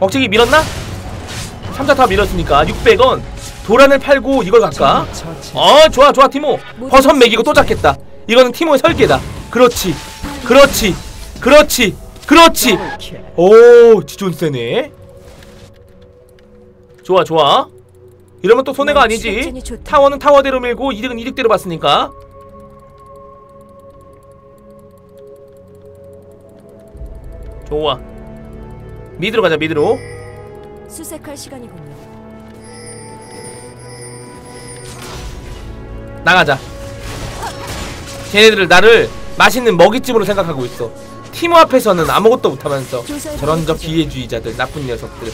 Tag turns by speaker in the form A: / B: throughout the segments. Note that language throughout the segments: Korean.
A: 억제기 밀었나? 3차 타 밀었으니까 600원. 도란을 팔고 이걸 갈까? 어 좋아 좋아 티모. 버섯 먹이고 또 잡겠다. 이거는 티모의 설계다. 그렇지 그렇지 그렇지 그렇지. 오 지존 세네. 좋아 좋아. 이러면 또 손해가 아니지. 타워는 타워대로 밀고 이득은 이득대로 봤으니까. 좋아 미드로 가자 미드로.
B: 수색할 시간이군요.
A: 나가자. 쟤네들 나를 맛있는 먹이집으로 생각하고 있어. 티모 앞에서는 아무것도 못하면서 저런 저 기회주의자들 나쁜 녀석들.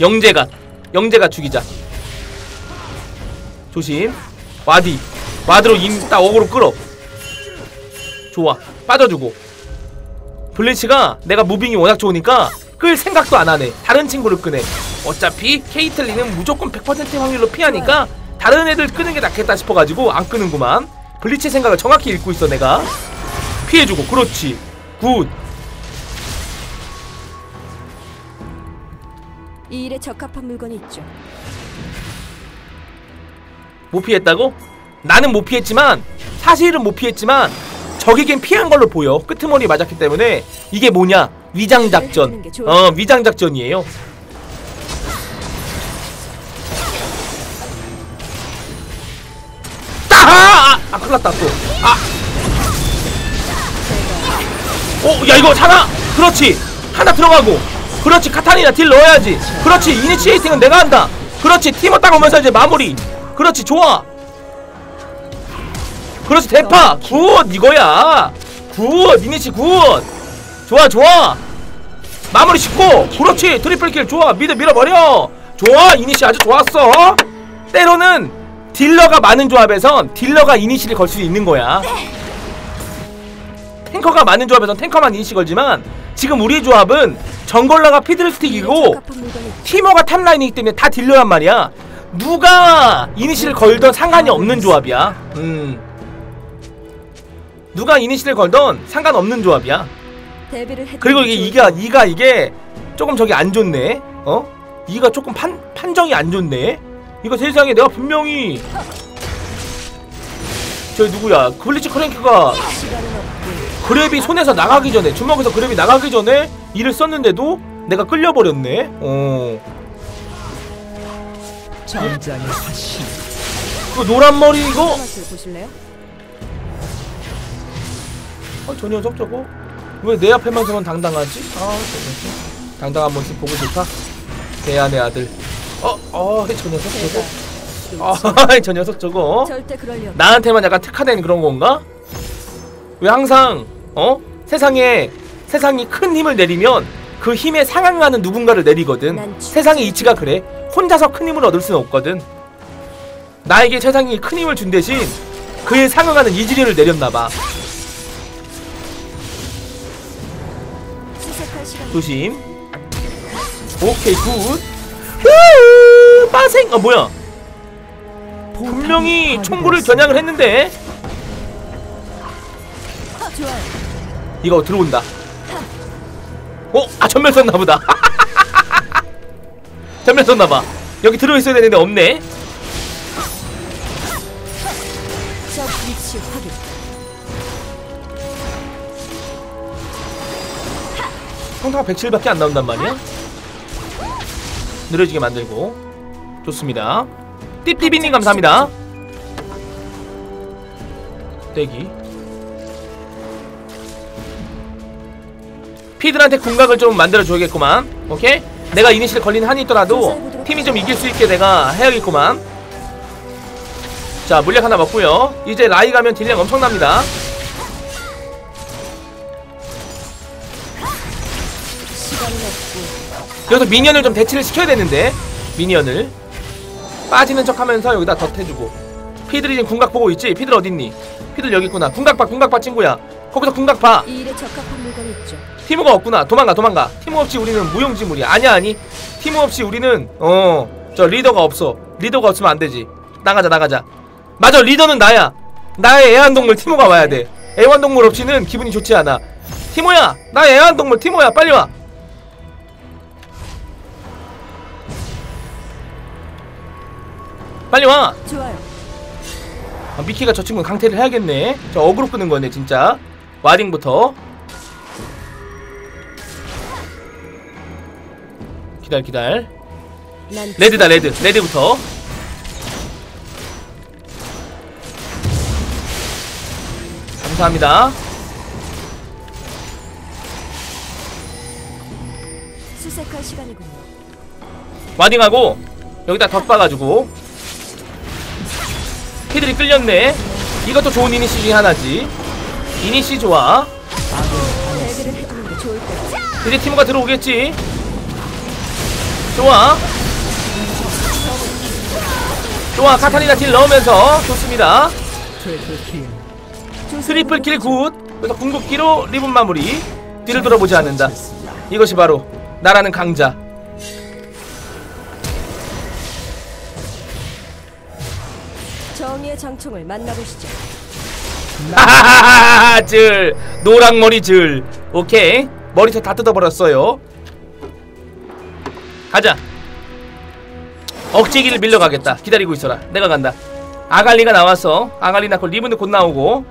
A: 영재가 영재가 죽이자. 조심. 와디. 와드로 임딱 어그로 끌어. 좋아 빠져주고. 블리치가 내가 무빙이 워낙 좋으니까 끌 생각도 안 하네. 다른 친구를 끄네. 어차피 케이틀리는 무조건 100%의 확률로 피하니까 다른 애들 끄는 게 낫겠다 싶어가지고 안 끄는구만. 블리치 생각을 정확히 읽고 있어 내가. 피해주고. 그렇지. 굿.
B: 이 일에 적합한 물건이 있죠.
A: 못 피했다고? 나는 못 피했지만 사실은 못 피했지만 적에겐 피한 걸로 보여. 끄트머리 맞았기 때문에 이게 뭐냐? 위장작전. 어 위장작전이에요. 따하! 아, 아 큰일났다 또아! 오, 야 이거 하나! 그렇지! 하나 들어가고. 그렇지 카타리나 딜 넣어야지. 그렇지 이니시에이팅은 내가 한다. 그렇지 팀어 딱 오면서 이제 마무리. 그렇지 좋아 그렇지 대파! 굿 이거야! 굿 이니시 굿! 좋아 좋아! 마무리 짓고 그렇지! 트리플킬 좋아! 미드 밀어버려! 좋아 이니시 아주 좋았어! 때로는 딜러가 많은 조합에선 딜러가 이니시를 걸 수 있는 거야. 탱커가 많은 조합에선 탱커만 이니시 걸지만 지금 우리 조합은 정글러가 피드스틱이고. 티머가 탑라인이기 때문에 다 딜러란 말이야. 누가 이니시를 걸던 상관이 없는 조합이야. 음 누가 이니시를 걸던 상관없는 조합이야. 그리고 이게 이가 이가 이게 조금 저기 안 좋네. 어? 이가 조금 판 판정이 안 좋네. 이거 세상에 내가 분명히 저 누구야? 블리치 크랭크가 그랩이 손에서 나가기 전에 주먹에서 그랩이 나가기 전에 일을 썼는데도 내가 끌려버렸네. 어.
C: 전장의 화신.
A: 그 노란 머리 이거? 어, 저 녀석 저거 왜 내 앞에만 서면 당당하지? 아, 저 녀석 당당한 모습 보고 좋다. 대안의 아들. 어, 어, 저 녀석 저거. 아, 저 녀석 저거. 나한테만 약간 특화된 그런 건가? 왜 항상 어 세상에 세상이 큰 힘을 내리면 그 힘에 상응하는 누군가를 내리거든. 세상의 이치가 그래. 혼자서 큰 힘을 얻을 수는 없거든. 나에게 세상이 큰 힘을 준 대신 그에 상응하는 이지리를 내렸나봐. 조심. 오케이 굿. 후 빠생. 어 뭐야? 분명히 총구를 겨냥을 했는데. 이거 들어온다. 어? 아 전멸 썼나 보다. 전멸 썼나 봐. 여기 들어 있어야 되는데 없네. 평타가 107밖에 안 나온단 말이야. 느려지게 만들고 좋습니다. 띠띠비님 감사합니다. 떼기. 피들한테 궁각을 좀 만들어줘야겠구만. 오케이? 내가 이니시를 걸린 한이 있더라도 팀이 좀 이길 수 있게 내가 해야겠구만. 자, 물약 하나 먹고요. 이제 라이 가면 딜량 엄청납니다. 여기서 미니언을 좀 대치를 시켜야 되는데 미니언을. 빠지는 척하면서 여기다 덧해주고. 피들이 지금 궁각 보고 있지? 피들 어딨니? 피들 여기 있구나. 궁각 봐 궁각 봐 친구야. 거기서 궁각 봐. 티모가 없구나. 도망가 도망가. 티모 없이 우리는 무용지물이야. 아니야 아니. 티모 없이 우리는 어 저 리더가 없어. 리더가 없으면 안 되지. 나가자 나가자. 맞아 리더는 나야. 나의 애완동물 티모가 와야 돼. 애완동물 없이는 기분이 좋지 않아. 티모야! 나 애완동물 티모야! 빨리 와 빨리 와.
B: 좋아요.
A: 아, 미키가 저 친구 강퇴를 해야겠네. 저 어그로 끄는 거네 진짜. 와딩부터. 기다려 기다려.
B: 난
A: 레드다 레드. 레드부터. 감사합니다.
B: 수색할 시간이군요.
A: 와딩하고 여기다 덧봐가지고 피들이 끌렸네. 이것도 좋은 이니시 중에 하나지. 이니시 좋아. 이제 티모가 들어오겠지? 좋아. 좋아. 카타리나 딜 넣으면서 좋습니다. 트리플 킬굿. 그래서 궁극기로 리본 마무리. 뒤를 돌아보지 않는다. 이것이 바로 나라는 강자
B: 정의의 장총을 만나보시죠.
A: 하하하하하 즐 노랑머리 즐 오케이. 머리채 다 뜯어버렸어요. 가자. 억제기를 밀려가겠다. 기다리고 있어라. 내가 간다. 아갈리가 나왔어 아갈리 나고 리븐도 곧 나오고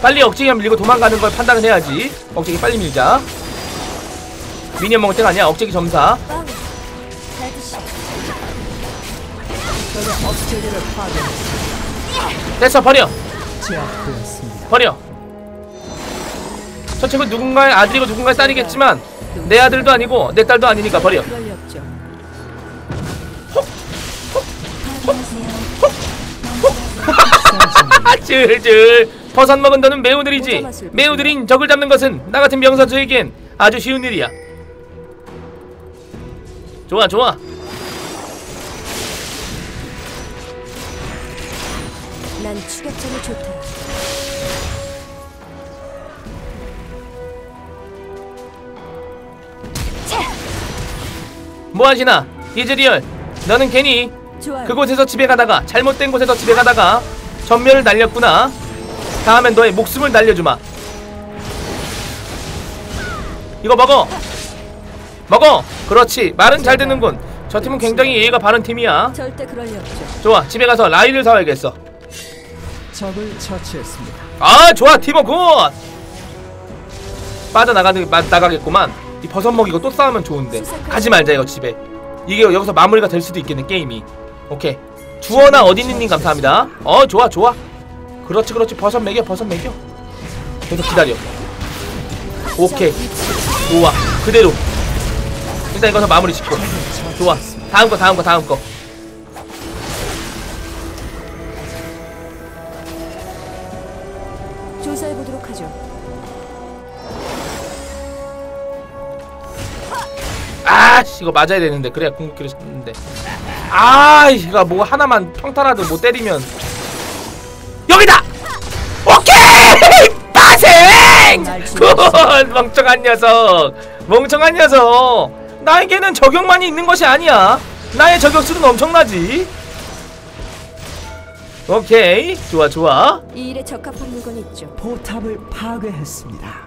A: 빨리 억제기만 밀고 도망가는 걸 판단을 해야지. 억제기 빨리 밀자. 미니언 먹을 때가 아니야. 억제기 점사. 됐어 버려. 버려. 저 친구 누군가의 아들이고 누군가의 딸이겠지만 내 아들도 아니고 내 딸도 아니니까 버려. 줄줄. 버섯 먹은 너는 매우 느리지. 매우 느린 적을 잡는 것은 나 같은 명사수에겐 아주 쉬운 일이야. 좋아 좋아
B: 난 추격전이 좋다.
A: 뭐하시나? 이즈리얼 너는 괜히
B: 좋아요.
A: 그곳에서 집에 가다가 잘못된 곳에서 집에 가다가 전멸을 날렸구나. 다음엔 너의 목숨을 날려주마. 이거 먹어. 먹어. 그렇지. 말은 잘 듣는군. 저 팀은 굉장히 예의가 바른 팀이야.
B: 절대 그럴 리 없죠.
A: 좋아. 집에 가서 라이를 사와야겠어
C: 적을 처치했습니다.
A: 아 좋아 팀워 굿 빠져나가는 마, 나가겠구만. 이 버섯 먹이고 또 싸우면 좋은데. 가지 말자 이거 집에. 이게 여기서 마무리가 될 수도 있겠네 게임이. 오케이. 주원아 어디있님 감사합니다. 어 좋아 좋아. 그렇지 그렇지. 버섯 먹여 버섯 먹여. 계속 기다려. 오케이. 좋아. 그대로. 일단 이거서 마무리 짓고. 좋아. 다음 거 다음 거 다음 거 이거 맞아야 되는데. 그래야 궁극기를 잡는데. 아 이거 뭐 하나만 평타라도 못 때리면. 여기다! 오케이! 빠생! 굿! 멍청한 녀석. 멍청한 녀석. 나에게는 저격만이 있는 것이 아니야. 나의 저격수는 엄청나지. 오케이. 좋아 좋아.
B: 이 일에 적합한 물건이 있죠.
C: 포탑을 파괴했습니다.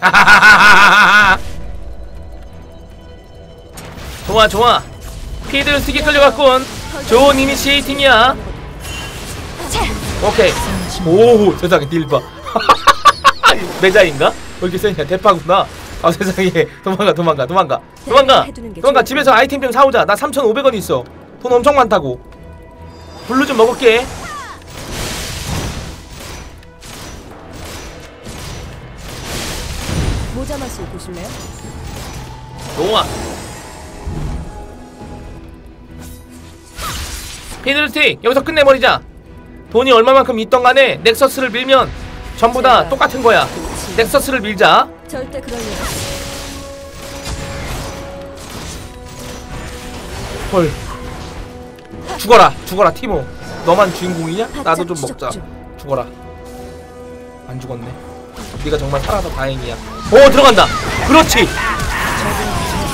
A: 좋아 좋아. 피드를 쓰게 끌려갔군. 좋은 이니시에이팅이야. 오케이. 오 세상에 딜봐. 매자인가? 왜 이렇게 세냐? 대파구나. 아 세상에. 도망가 도망가 도망가. 도망가. 도망가. 집에서 아이템 좀 사오자. 나 3,500원 있어. 돈 엄청 많다고. 블루 좀 먹을게
B: 모자 맛을 보실래요?
A: 좋아 피드ル틱 여기서 끝내버리자. 돈이 얼마만큼 있던 간에 넥서스를 밀면 전부 다 똑같은 거야. 넥서스를 밀자.
B: 절대 그럴 리 없죠.
A: 헐. 죽어라 죽어라 티모. 너만 주인공이냐? 나도 좀 먹자. 죽어라. 안 죽었네 네가 정말 살아서 다행이야. 오 들어간다. 그렇지.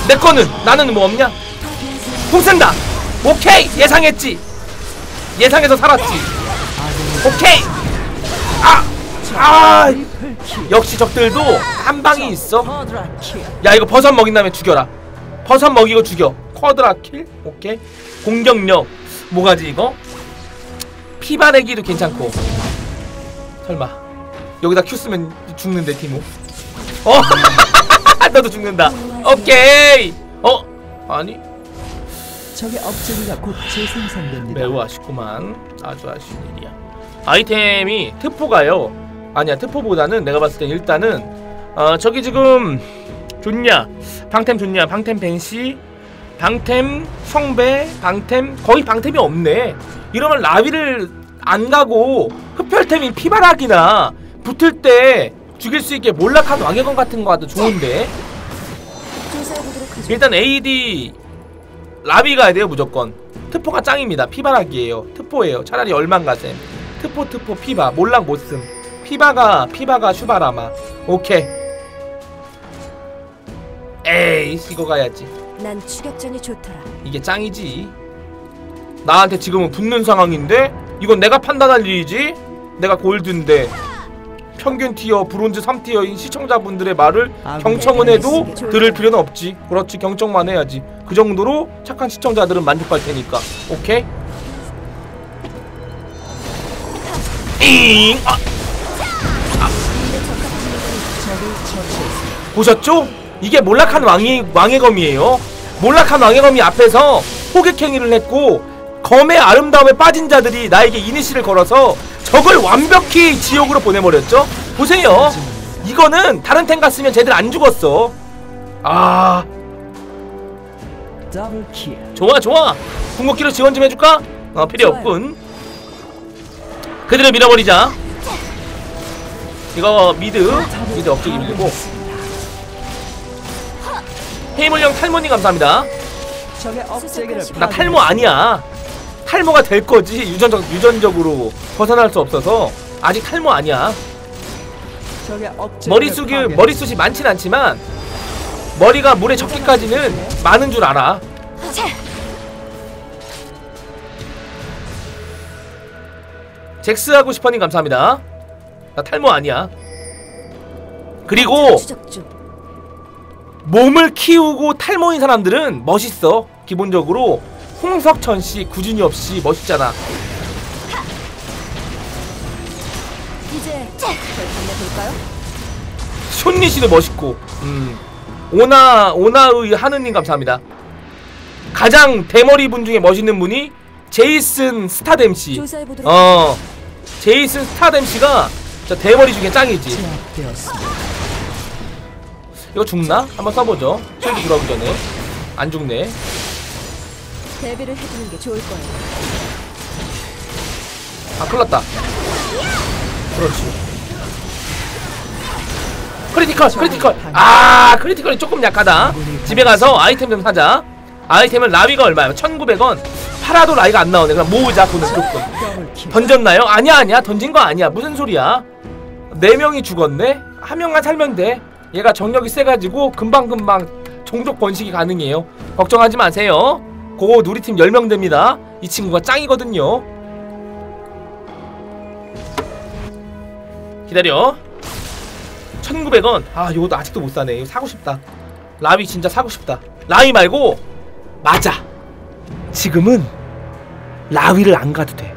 A: 내 거는 나는 뭐 없냐? 공 쓴다. 오케이. 예상했지. 예상해서 살았지. 오케이. 아! 아. 역시 적들도 한 방이 있어. 야 이거 버섯 먹인 다음에 죽여라. 버섯 먹이고 죽여. 쿼드라킬? 오케이. 공격력. 뭐가지 이거? 피바내기도 괜찮고. 설마 여기다 큐 쓰면 죽는데 티모 어? 너도 죽는다. 오케이. 어? 아니?
C: 적의 업체기가 곧 재생산됩니다.
A: 매우 아쉽구만. 아주 아쉬운 일이야. 아이템이 트포가요. 아니야 트포보다는 내가 봤을 땐 일단은 어 저기 지금 좋냐 방템 좋냐 방템 벤시 방템 성배 방템 거의 방템이 없네. 이러면 라비를 안 가고 흡혈템인 피바락이나 붙을 때 죽일 수 있게 몰락한 왕의건 같은 거 가도 좋은데. 일단 AD 라비 가야 돼요 무조건. 트포가 짱입니다. 피바락이에요. 트포예요. 차라리 얼만 가셈. 트포 트포 피바. 몰락 못씀 피바가 피바가 슈바라마. 오케이. 에이 이거 가야지.
B: 난 추격전이 좋더라.
A: 이게 짱이지. 나한테 지금은 붙는 상황인데 이건 내가 판단할 일이지. 내가 골드인데 평균 티어 브론즈 3티어인 시청자분들의 말을 경청은 해도 들을 필요는 없지 그렇지 경청만 해야지 그 정도로 착한 시청자들은 만족할 테니까 오케이 잉 아. 보셨죠? 이게 몰락한 왕의 왕의 검이에요. 몰락한 왕의 검이 앞에서 호객행위를 했고 검의 아름다움에 빠진 자들이 나에게 이니시를 걸어서 적을 완벽히 지옥으로 보내버렸죠. 보세요. 이거는 다른 탱 갔으면 쟤들 안 죽었어. 아. 좋아 좋아. 궁극기로 지원 좀 해줄까? 어 필요. 없군. 그대로 밀어버리자. 이거 미드 미드 억제기 밀고 헤이물령 탈모님 감사합니다. 나 탈모 아니야. 탈모가 될 거지 유전적 유전적으로 벗어날 수 없어서 아직 탈모 아니야. 머리숱이 머리숱이 많진 않지만 머리가 물에 적기까지는 많은 줄 알아. 잭스 하고 싶어님 감사합니다. 나 탈모 아니야. 그리고. 몸을 키우고 탈모인 사람들은 멋있어. 기본적으로 홍석천 씨, 구준엽 씨 멋있잖아.
B: 이제 절 만나볼까요?
A: 손리 씨도 멋있고. 음. 오나 오나의 하느님 감사합니다. 가장 대머리 분 중에 멋있는 분이 제이슨 스타뎀 씨. 어. 제이슨 스타뎀 씨가 저 대머리 중에 짱이지. 이거 죽나? 한번 써보죠. 쉴드 들어오기 전에. 안 죽네.
B: 대비를 해두는 게 좋을 거예요.
A: 아, 큰일 났다. 그렇지. 크리티컬, 크리티컬. 아, 크리티컬이 조금 약하다. 집에 가서 아이템 좀 사자. 아이템은 라위가 얼마야? 1900원. 팔아도 라위가 안 나오네. 그럼 모으자, 돈을 조금. 던졌나요? 아니야, 아니야. 던진 거 아니야. 무슨 소리야? 네 명이 죽었네? 한 명만 살면 돼. 얘가 정력이 세가지고 금방금방 종족 번식이 가능해요. 걱정하지 마세요. 그거 누리팀 10명 됩니다. 이 친구가 짱이거든요. 기다려. 1900원. 아, 이것도 아직도 못 사네. 이거 사고 싶다. 라위 진짜 사고 싶다. 라위 말고 맞아. 지금은 라위를 안 가도 돼.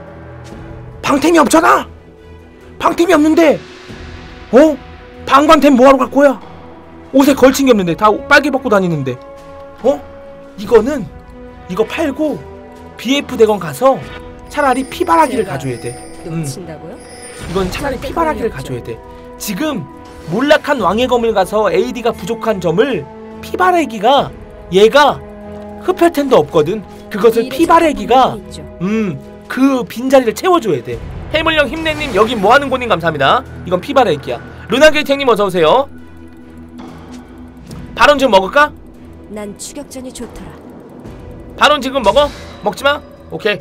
A: 방템이 없잖아. 방템이 없는데. 어? 방방템 뭐하러 갈 거야? 옷에 걸친 게 없는데 다 빨개 벗고 다니는데. 어? 이거는 이거 팔고 BF 대건 가서 차라리 피바라기를
B: 제가
A: 가져야 돼. 음.
B: 놓친다고요?
A: 이건 차라리 피바라기를 가져야 돼. 지금 몰락한 왕의 검을 가서 AD가 부족한 점을 피바라기가 얘가 흡혈 텐도 없거든. 그것을 피바라기가
B: 적합한 있죠.
A: 음그 빈자리를 채워줘야 돼. 해물령 힘내님 여기 뭐하는 곳님 감사합니다. 이건 피바라기야. 루나게이팅님 어서 오세요. 바론 지금 먹을까?
B: 난 추격전이 좋더라.
A: 바론 지금 먹어? 먹지마? 오케이.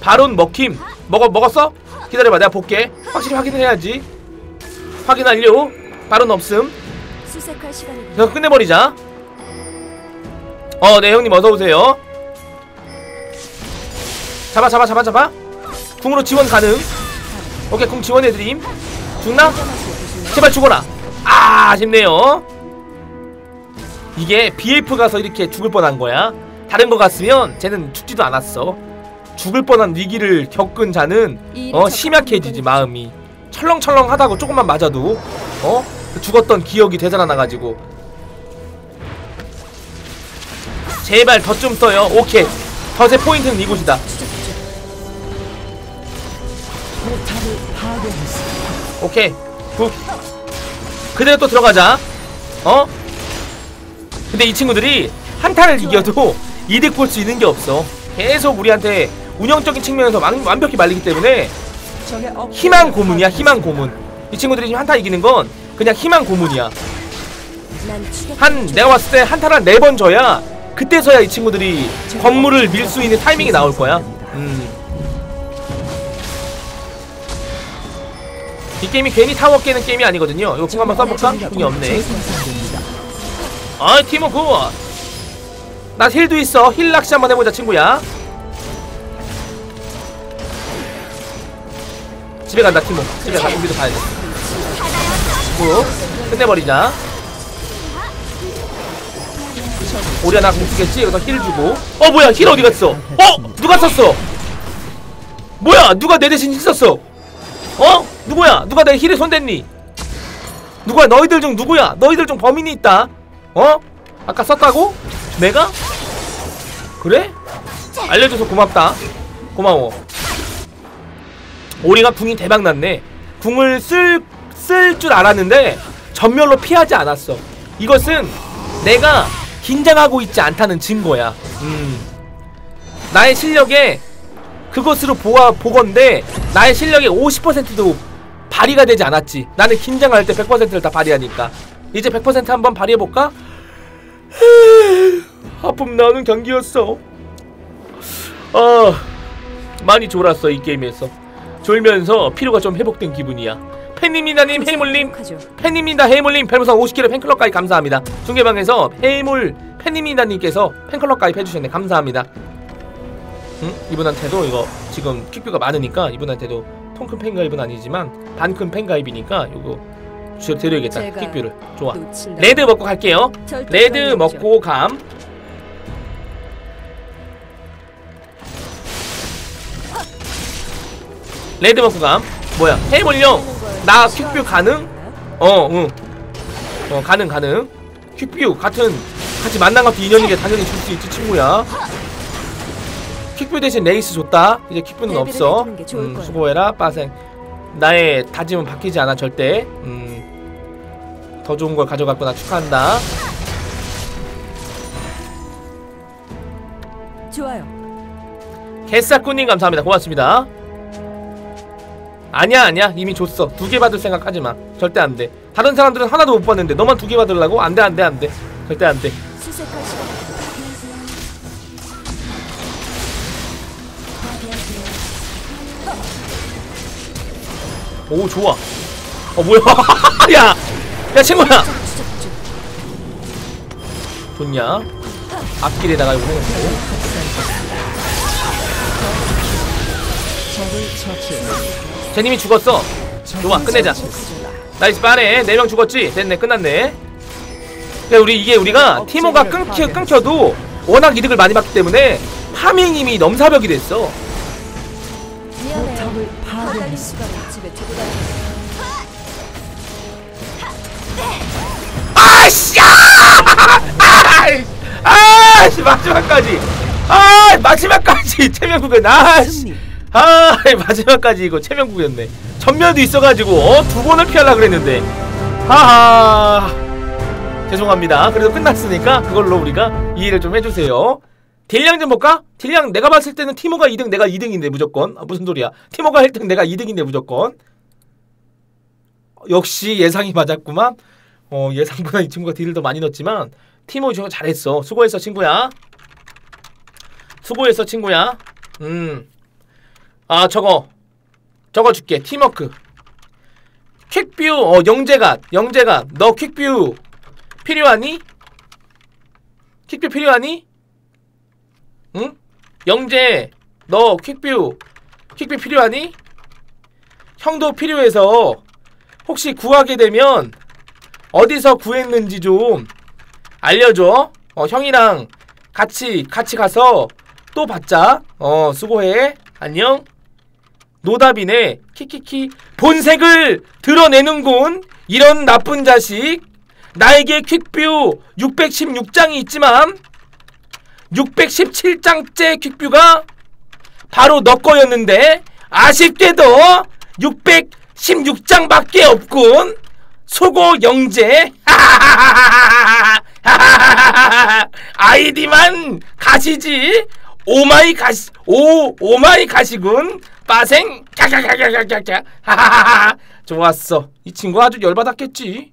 A: 바론 먹힘. 먹어 먹었어? 기다려봐 내가 볼게. 확실히 확인을 해야지. 확인 완료 바론 없음. 그래서 끝내버리자. 어네 형님 어서오세요. 잡아 잡아 잡아 잡아. 궁으로 지원 가능. 오케이 궁 지원해드림. 죽나? 제발 죽어라. 아 아쉽네요. 이게 BF 가서 이렇게 죽을 뻔한 거야 다른 거 같으면 쟤는 죽지도 않았어. 죽을 뻔한 위기를 겪은 자는 어 심약해지지 마음이. 철렁철렁하다고 조금만 맞아도 어? 죽었던 기억이 되살아나가지고. 제발 덧좀 써요. 오케이. 덧의 포인트는 이곳이다. 오케이. 굿. 그대로 또 들어가자. 어? 근데 이 친구들이 한타를 이겨도 이득 볼 수 있는 게 없어 계속 우리한테 운영적인 측면에서 완, 완벽히 말리기 때문에 희망 고문이야 희망. 고문 이 친구들이 지금 한타 이기는 건 그냥 희망 고문이야 한
B: 좋-
A: 내가 봤을 때 한타를 한 네 번 져야 그때서야 이 친구들이 건물을 밀 수 있는 타이밍이 나올 거야 음. 이 게임이 괜히 타워 깨는 게임이 아니거든요 이거 궁 한번 써볼까? 궁이 없네. 아이 굿! 나 힐도 있어 힐 낚시 한번 해보자 친구야 집에 간다 팀원 집에 가 우리도 가야 돼 굿. 끝내버리자 오리아나 공 쓰겠지? 여기서 힐 주고 어 뭐야 힐 어디 갔어? 어? 누가 썼어? 뭐야 누가 내 대신 힐 썼어? 어? 누구야? 누가 내 힐에 손댔니? 누구야 너희들 중 누구야? 너희들 중 범인이 있다 어? 아까 썼다고? 내가? 그래? 알려줘서 고맙다 고마워 오리가 궁이 대박났네 궁을 쓸 쓸 줄 알았는데 전멸로 피하지 않았어 이것은 내가 긴장하고 있지 않다는 증거야 음. 나의 실력에 그것으로 보아, 보건데 나의 실력의 50%도 발휘가 되지 않았지 나는 긴장할 때 100%를 다 발휘하니까 이제 100% 한번 발휘해볼까? 아픔 나는 경기였어. 아 많이 졸았어 이 게임에서. 졸면서 피로가 좀 회복된 기분이야. 팬님이다님. 해물님. 팬님이다 해물님. 별풍선 50kg 팬클럽 가입 감사합니다. 중계방에서 해물 팬님이다님께서 팬클럽 가입 해주셨네. 감사합니다. 응? 이분한테도 이거 지금 퀵뷰가 많으니까 이분한테도 통큰 팬가입은 아니지만 반큰 팬가입이니까 이거 주 드려야겠다 퀵뷰를 좋아. 레드 먹고 갈게요 레드. 먹고 감 레드 먹고 감 뭐야 해물령 나 퀵뷰 가능? 어, 응. 어, 가능, 가능. 퀵뷰 같은 같이 만난 것도 인연이게 당연히 줄 수 있지, 친구야. 퀵뷰 대신 레이스 줬다. 이제 퀵뷰는 없어. 음. 수고해라, 빠생. 나의 다짐은 바뀌지 않아, 절대. 음, 더 좋은 걸 가져갔구나, 축하한다.
B: 좋아요.
A: 개싸꾸님 감사합니다. 고맙습니다. 아니야, 아니야. 이미 줬어. 두 개 받을 생각 하지 마. 절대 안 돼. 다른 사람들은 하나도 못 받는데 너만 두 개 받으려고? 안 돼, 안 돼, 안 돼. 절대 안 돼.
B: 수색할 시간.
A: 오 좋아 어 뭐야 야! 야 친구야. 좋냐? 앞길에다가 이거 해놓고. 쟤님이 죽었어. 좋아 끝내자. 나이스 빠네 네명 죽었지? 됐네 끝났네. 야 우리 이게 우리가 티모가 끊겨, 끊겨도 워낙 이득을 많이 받기 때문에 파밍님이 넘사벽이 됐어 아씨! 아! 아씨 마지막까지. 아 마지막까지 체면국은 아씨. 아 마지막까지 이거 체면국이었네. 전멸도 있어가지고 어, 두 번을 피하려 그랬는데. 하하. 죄송합니다. 그래도 끝났으니까 그걸로 우리가 이해를 좀 해주세요. 딜량 좀 볼까? 딜량 내가 봤을 때는 티모가 2등 내가 2등인데 무조건. 아, 무슨 소리야? 티모가 1등 내가 2등인데 무조건. 역시 예상이 맞았구만 어 예상보다 이 친구가 딜을 더 많이 넣었지만 티모 저거 잘했어. 수고했어 친구야. 수고했어 친구야. 음 아 저거. 저거 줄게. 팀워크. 퀵뷰. 어 영재갓. 영재갓. 너 퀵뷰 필요하니? 퀵뷰 필요하니? 응? 영재 너 퀵뷰. 퀵뷰 필요하니? 형도 필요해서 혹시 구하게 되면 어디서 구했는지 좀 알려줘. 어, 형이랑 같이 같이 가서 또 받자. 어, 수고해. 안녕. 노답이네. 키키키. 본색을 드러내는군. 이런 나쁜 자식. 나에게 퀵뷰 616장이 있지만 617장째 퀵뷰가 바로 너 거였는데 아쉽게도 616장밖에 없군. 수고 영재. 아이디만 가시지. 오마이 가시 오 오마이 가시군. 빠생. 캬캬캬캬캬캬. 좋았어. 이 친구 아주 열받았겠지.